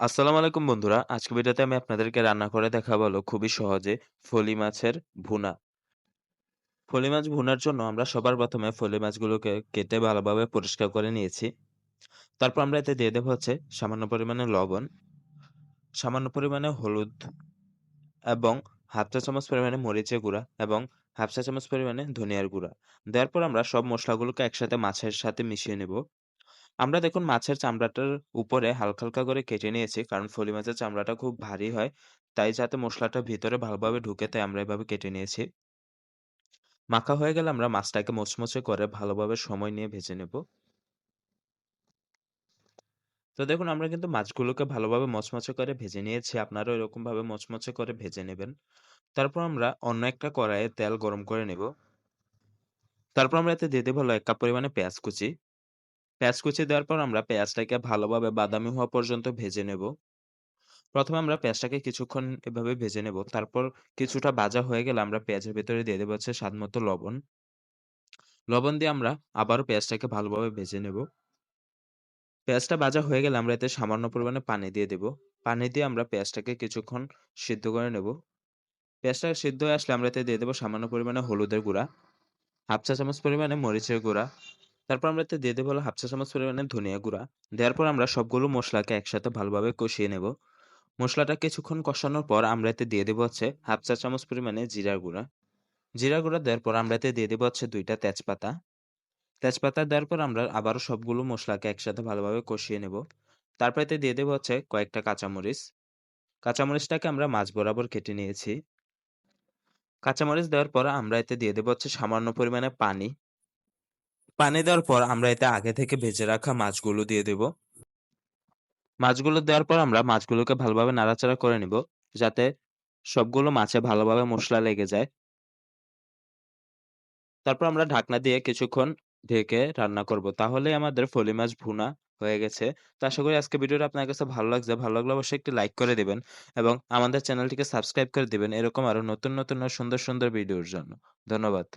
আসসালামু আলাইকুম বন্ধুরা। আজকে ভিডিওতে আমি আপনাদেরকে রান্না করে দেখাবো খুবই সহজে ফলি মাছের ভুনা। ফলি মাছ ভুনার জন্য আমরা সবার ১ম এ ফলি মাছগুলোকে কেটে ভালোভাবে পরিষ্কার করে নিয়েছি। তারপর আমরা এতে দিয়ে দেব হচ্ছে সামান্য পরিমাণে লবণ, সামান্য পরিমাণে হলুদ এবং ১/২ চা চামচ পরিমাণে মরিচের গুঁড়া এবং ১/২ চা চামচ পরিমাণে ধনিয়ার গুঁড়া। দেওয়ার পর আমরা সব মশলাগুলোকে একসাথে মাছের সাথে মিশিয়ে নেব। আমরা দেখুন মাছের চামড়াটার উপরে হালকা, হালকা করে কেটে নিয়েছি। কারণ ফলি মাছের চামড়াটা খুব ভারী হয়। তাই যাতে মসলাটা ভিতরে ভালোভাবে ঢুকে তাই আমরা এভাবে কেটে নিয়েছি। মাখা হয়ে গেলে আমরা মাছটাকে মচমচে করে ভালোভাবে সময় নিয়ে ভেজে নেব। তো দেখুন আমরা কিন্তু মাছগুলোকে ভালোভাবে মচমচে করে ভেজে নিয়েছি। আপনারাও এরকমভাবে মচমচে করে ভেজে নেবেন। তারপর আমরা অন্য একটা কড়াইয়ে তেল গরম করে নেব। তারপর আমরা এতে দিয়ে দেব হলো ১ কাপ পরিমাণে পেঁয়াজ কুচি। পেঁয়াজ কুচি দেওয়ার পর আমরা পেঁয়াজটাকে ভালোভাবে বাদামি হওয়া পর্যন্ত ভেজে নেব। প্রথমে আমরা পেঁয়াজটাকে কিছুক্ষণ এভাবে ভেজে নেব। তারপর কিছুটা ভাজা হয়ে গেলে আমরা পেঁয়াজের ভেতরে দিয়ে দেবো হচ্ছে স্বাদ মতো লবণ। লবণ দিয়ে আমরা আবারও পেঁয়াজটাকে ভালোভাবে ভেজে নেব। পেঁয়াজটা ভাজা হয়ে গেলে আমরা এতে সামান্য পরিমাণে পানি দিয়ে দেব। পানি দিয়ে আমরা পেঁয়াজটাকে কিছুক্ষণ সিদ্ধ করে নেব। পেঁয়াজটা সিদ্ধ হয়ে আসলে আমরা এতে দিয়ে দেবো সামান্য পরিমাণে হলুদের গুঁড়া, ১/২ চা চামচ পরিমাণে মরিচের গুঁড়া। তারপর আমরা এতে দিয়ে দেবো হলো ১/২ চা চামচ পরিমাণে ধনিয়া গুঁড়া। দেওয়ার পর আমরা সবগুলো মশলাকে একসাথে ভালোভাবে কষিয়ে নেব। মশলাটা কিছুক্ষণ কষানোর পর আমরা এতে দিয়ে দেবো হচ্ছে ১/২ চা চামচ পরিমাণে জিরার গুঁড়া। জিরা গুঁড়া দেওয়ার পর আমরা এতে দিয়ে দেবো হচ্ছে দুইটা তেজপাতা। তেজপাতা দেওয়ার পর আমরা আবারও সবগুলো মশলাকে একসাথে ভালোভাবে কষিয়ে নেব। তারপর এতে দিয়ে দেবো হচ্ছে কয়েকটা কাঁচামরিচ। কাঁচামরিচটাকে আমরা মাছ বরাবর কেটে নিয়েছি। কাঁচামরিচ দেওয়ার পর আমরা এতে দিয়ে দেবো হচ্ছে সামান্য পরিমাণে পানি। পানি দেওয়ার পর আমরা এতে আগে থেকে ভেজে রাখা মাছগুলো দিয়ে দেব। মাছগুলো দেওয়ার পর আমরা মাছগুলোকে ভালোভাবে নাড়াচাড়া করে নিব, যাতে সবগুলো মাছে ভালোভাবে মশলা লেগে যায়। তারপর আমরা ঢাকনা দিয়ে কিছুক্ষণ ঢেকে রান্না করব। তাহলেই আমাদের ফলি মাছ ভুনা হয়ে গেছে। তো আশা করি আজকের ভিডিওটা আপনার কাছে ভালো লাগছে। ভালো লাগলে অবশ্যই একটি লাইক করে দিবেন এবং আমাদের চ্যানেলটিকে সাবস্ক্রাইব করে দিবেন এরকম আরও নতুন, নতুন সুন্দর, সুন্দর ভিডিওর জন্য। ধন্যবাদ।